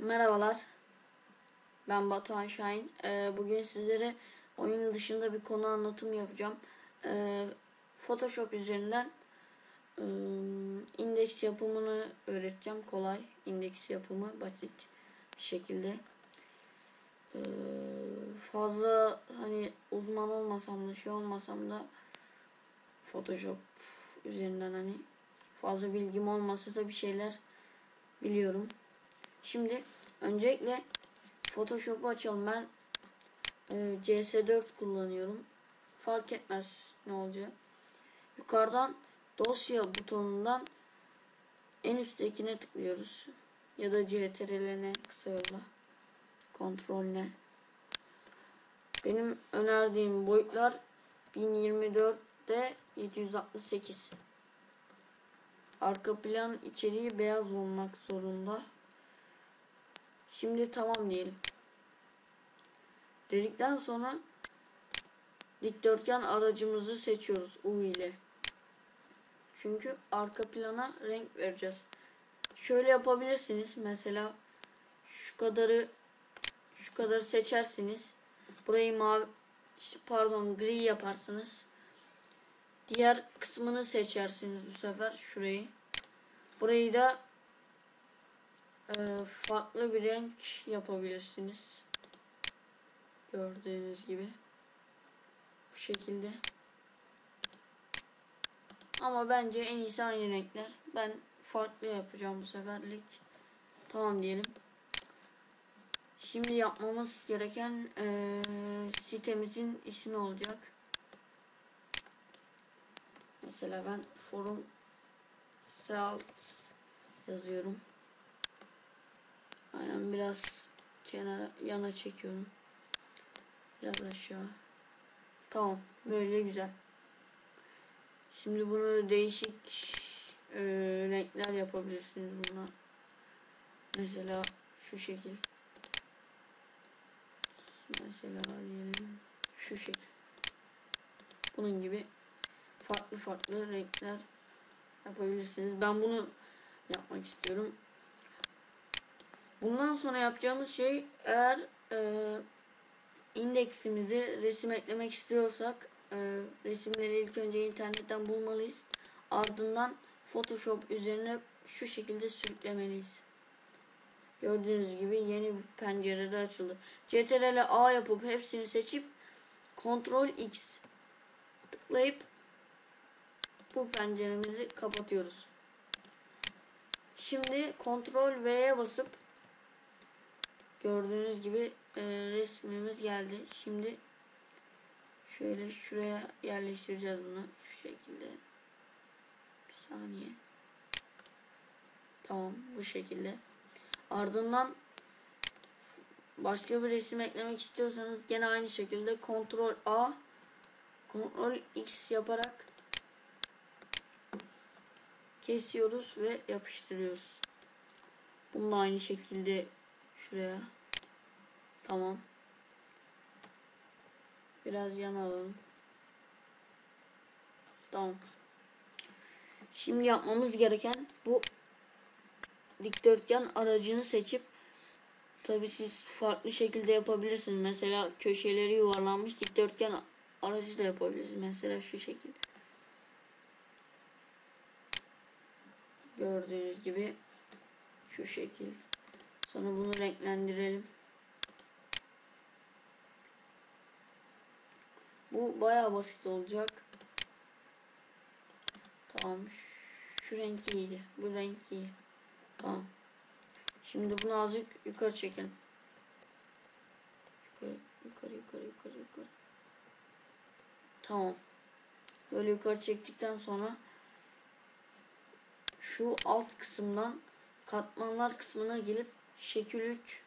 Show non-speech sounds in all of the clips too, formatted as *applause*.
Merhabalar. Ben Batuhan Şahin. Ee, bugün sizlere oyun dışında bir konu anlatım yapacağım. Ee, Photoshop üzerinden e, indeks yapımını öğreteceğim. Kolay indeks yapımı basit bir şekilde. Ee, fazla hani uzman olmasam da şey olmasam da Photoshop üzerinden hani fazla bilgim olmasa da bir şeyler biliyorum. Şimdi öncelikle Photoshop'u açalım. Ben e, CS4 kullanıyorum. Fark etmez ne olacak. Yukarıdan dosya butonundan en üsttekine tıklıyoruz. Ya da CTRL'ne kısa yolla. Kontrol'le. Benim önerdiğim boyutlar 1024'de 768. Arka plan içeriği beyaz olmak zorunda. Şimdi tamam diyelim. Dedikten sonra dikdörtgen aracımızı seçiyoruz U ile. Çünkü arka plana renk vereceğiz. Şöyle yapabilirsiniz. Mesela şu kadarı şu kadarı seçersiniz. Burayı mavi pardon gri yaparsınız. Diğer kısmını seçersiniz bu sefer şurayı. Burayı da farklı bir renk yapabilirsiniz. Gördüğünüz gibi. Bu şekilde. Ama bence en iyisi aynı renkler. Ben farklı yapacağım bu seferlik. Tamam diyelim. Şimdi yapmamız gereken e, sitemizin ismi olacak. Mesela ben forum sales yazıyorum. Biraz kenara yana çekiyorum. Biraz aşağı. Tamam. Böyle güzel. Şimdi bunu değişik e, renkler yapabilirsiniz buna. Mesela şu şekil. Mesela diyelim şu şekil. Bunun gibi farklı farklı renkler yapabilirsiniz. Ben bunu yapmak istiyorum. Bundan sonra yapacağımız şey eğer e, indeksimizi resim eklemek istiyorsak e, resimleri ilk önce internetten bulmalıyız. Ardından Photoshop üzerine şu şekilde sürüklemeliyiz. Gördüğünüz gibi yeni bir pencerede açıldı. CTRL A yapıp hepsini seçip Ctrl X tıklayıp bu penceremizi kapatıyoruz. Şimdi Ctrl V'ye basıp gördüğünüz gibi e, resmimiz geldi. Şimdi şöyle şuraya yerleştireceğiz bunu şu şekilde. Bir saniye. Tamam bu şekilde. Ardından başka bir resim eklemek istiyorsanız gene aynı şekilde Ctrl A Ctrl X yaparak kesiyoruz ve yapıştırıyoruz. Bunu da aynı şekilde şuraya. Tamam. Biraz yan alalım. Tamam. Şimdi yapmamız gereken bu dikdörtgen aracını seçip tabi siz farklı şekilde yapabilirsiniz. Mesela köşeleri yuvarlanmış dikdörtgen aracı da yapabilirsiniz. Mesela şu şekilde. Gördüğünüz gibi şu şekil. Sonra bunu renklendirelim. Bu baya basit olacak. Tamam. Şu renk iyiydi. Bu renk iyi. Tamam. Şimdi bunu azıcık yukarı çekelim. Yukarı, yukarı, yukarı, yukarı, yukarı. Tamam. Böyle yukarı çektikten sonra şu alt kısımdan katmanlar kısmına gelip şekil 3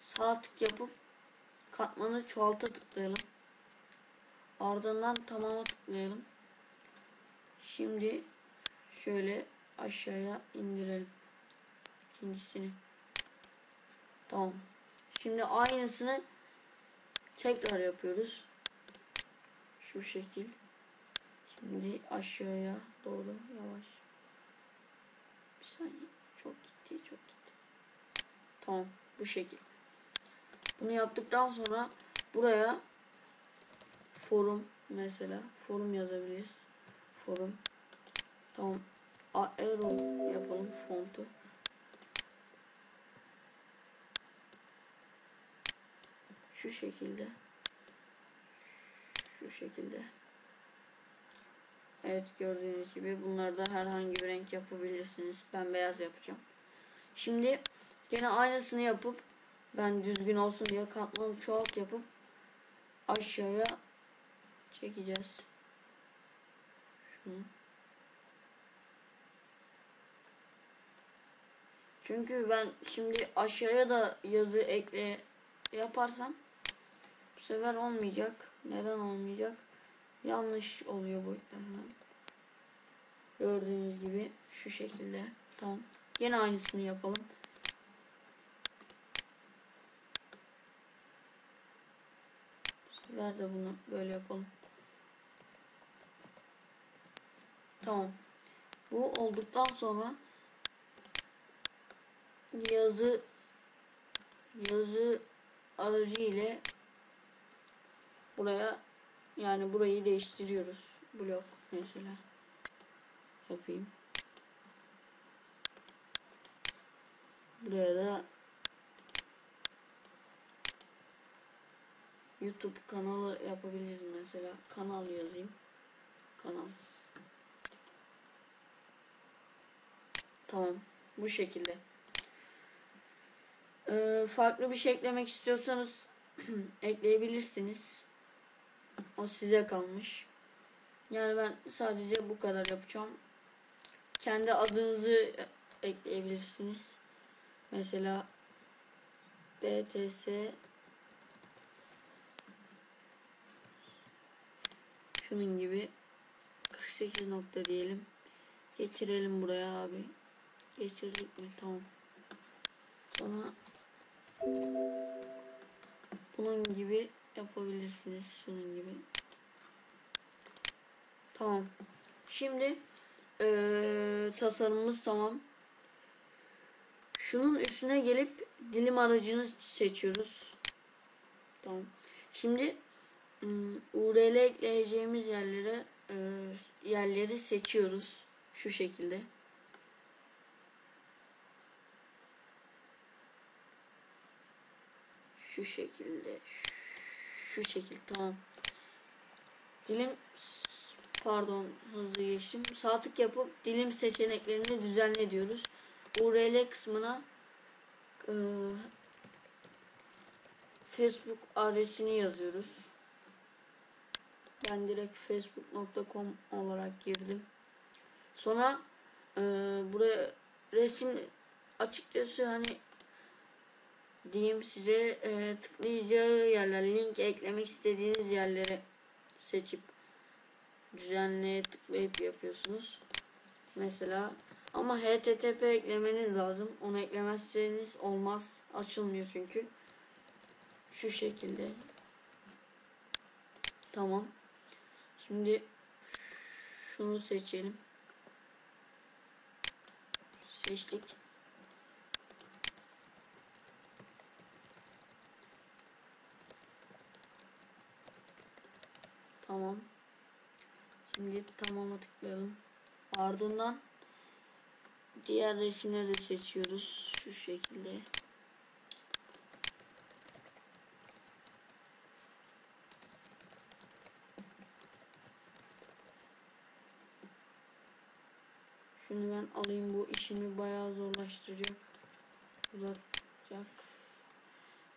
sağ tık yapıp katmanı çoğalta tıklayalım. Ardından tamama tıklayalım. Şimdi şöyle aşağıya indirelim. İkincisini. Tamam. Şimdi aynısını tekrar yapıyoruz. Şu şekil. Şimdi aşağıya doğru yavaş. Bir saniye. Çok gitti, çok gitti. Tamam. Bu şekil. Bunu yaptıktan sonra buraya forum mesela forum yazabiliriz. Forum. Tamam. Aero yapalım fontu. Şu şekilde. Şu şekilde. Evet gördüğünüz gibi bunlarda herhangi bir renk yapabilirsiniz. Ben beyaz yapacağım. Şimdi gene aynısını yapıp ben düzgün olsun diye katmanı çoğalt yapıp aşağıya çekeceğiz. Şunu. Çünkü ben şimdi aşağıya da yazı ekle yaparsam bu sefer olmayacak. Neden olmayacak? Yanlış oluyor boyutlarından. Gördüğünüz gibi şu şekilde. Tamam. Yine aynısını yapalım. Sefer de bunu böyle yapalım. Tamam. Bu olduktan sonra yazı yazı aracı ile buraya yani burayı değiştiriyoruz. Blok mesela yapayım. Buraya da YouTube kanalı yapabiliriz mesela. Kanal yazayım. Kanal. Tamam. Bu şekilde. Ee, farklı bir şey eklemek istiyorsanız *clears throat* ekleyebilirsiniz. O size kalmış. Yani ben sadece bu kadar yapacağım. Kendi adınızı ekleyebilirsiniz. Mesela BTS şunun gibi 48 nokta diyelim. Geçirelim buraya abi. Geçirdik mi? Tamam. Sonra bunun gibi yapabilirsiniz. Şunun gibi. Tamam. Şimdi ee, tasarımımız tamam. Şunun üstüne gelip dilim aracını seçiyoruz. Tamam. Şimdi URL ekleyeceğimiz yerlere e, yerleri seçiyoruz. Şu şekilde. Şu şekilde. Şu şekilde tamam. Dilim pardon hızlı geçtim. Sağ tık yapıp dilim seçeneklerini düzenle diyoruz. URL kısmına e, Facebook adresini yazıyoruz. Ben direkt facebook.com olarak girdim. Sonra e, buraya resim açıkçası hani diyeyim size e, tıklayacağı yerler link eklemek istediğiniz yerlere seçip düzenleye tıklayıp yapıyorsunuz. Mesela ama HTTP eklemeniz lazım. Onu eklemezseniz olmaz. Açılmıyor çünkü. Şu şekilde. Tamam. Şimdi şunu seçelim. Seçtik. Tamam. Şimdi tamama tıklayalım. Ardından diğer resimleri de seçiyoruz. Şu şekilde. Şunu ben alayım bu işimi bayağı zorlaştıracak. Uzatacak.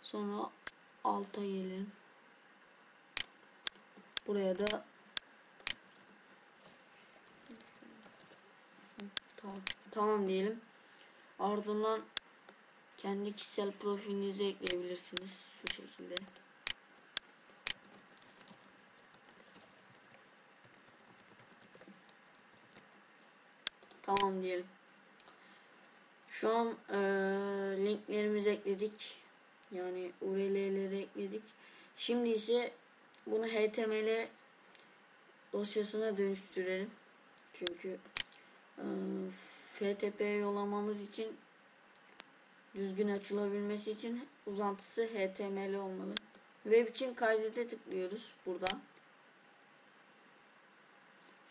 Sonra alta gelelim. Buraya da tamam, tamam diyelim. Ardından kendi kişisel profilinizi ekleyebilirsiniz şu şekilde. Tamam diyelim. Şu an e, linklerimizi ekledik. Yani URL'leri ekledik. Şimdi ise bunu HTML dosyasına dönüştürelim. Çünkü e, FTP yollamamız için düzgün açılabilmesi için uzantısı HTML olmalı. Web için kaydete tıklıyoruz buradan.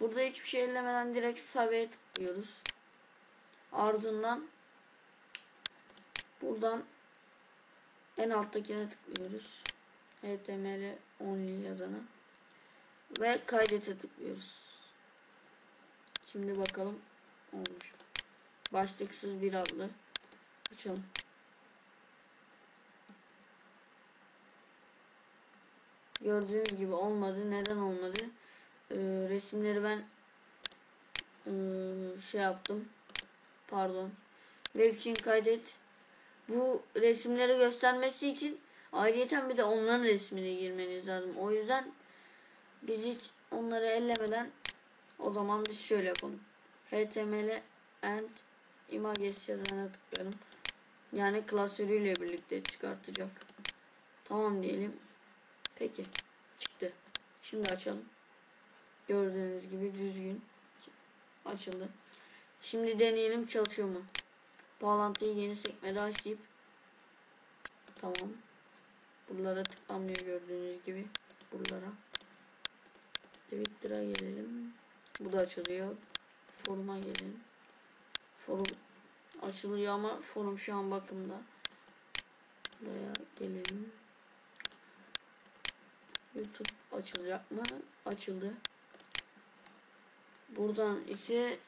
Burada hiçbir şey ellemeden direkt Save'ye tıklıyoruz. Ardından buradan en alttakine tıklıyoruz. HTML only yazana. Ve kaydete tıklıyoruz. Şimdi bakalım olmuş. Başlıksız bir adlı. Açalım. Gördüğünüz gibi olmadı. Neden olmadı? Ee, resimleri ben şey yaptım. Pardon. Web için kaydet. Bu resimleri göstermesi için ayrıyeten bir de onların resmine girmeniz lazım. O yüzden biz hiç onları ellemeden o zaman biz şöyle yapalım. HTML and images yazana tıklayalım. Yani klasörüyle birlikte çıkartacak. Tamam diyelim. Peki. Çıktı. Şimdi açalım. Gördüğünüz gibi düzgün açıldı. Şimdi deneyelim çalışıyor mu? Bağlantıyı yeni sekmede açayım. Tamam. Buralara tıklanmıyor gördüğünüz gibi. Buralara. Twitter'a gelelim. Bu da açılıyor. Foruma gelelim. Forum açılıyor ama forum şu an bakımda. Buraya gelelim. YouTube açılacak mı? Açıldı. Buradan ise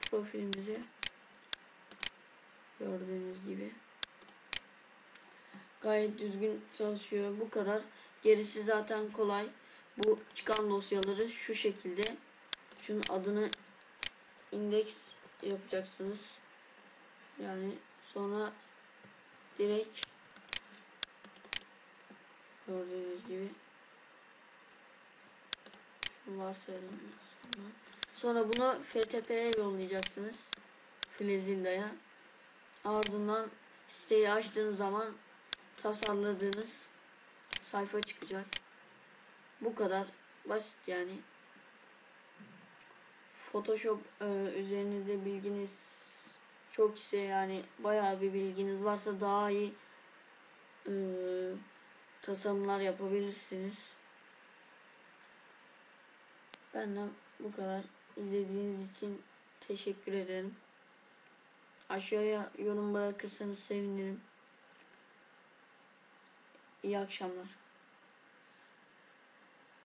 profilimize gördüğünüz gibi gayet düzgün çalışıyor. Bu kadar. Gerisi zaten kolay. Bu çıkan dosyaları şu şekilde şunun adını indeks yapacaksınız. Yani sonra direkt gördüğünüz gibi varsayalım sonra. Sonra bunu FTP'ye yollayacaksınız. Filezilla'ya. Ardından siteyi açtığınız zaman tasarladığınız sayfa çıkacak. Bu kadar basit yani. Photoshop e, üzerinizde bilginiz çok ise yani bayağı bir bilginiz varsa daha iyi e, tasarımlar yapabilirsiniz. Benden bu kadar. İzlediğiniz için teşekkür ederim. Aşağıya yorum bırakırsanız sevinirim. İyi akşamlar.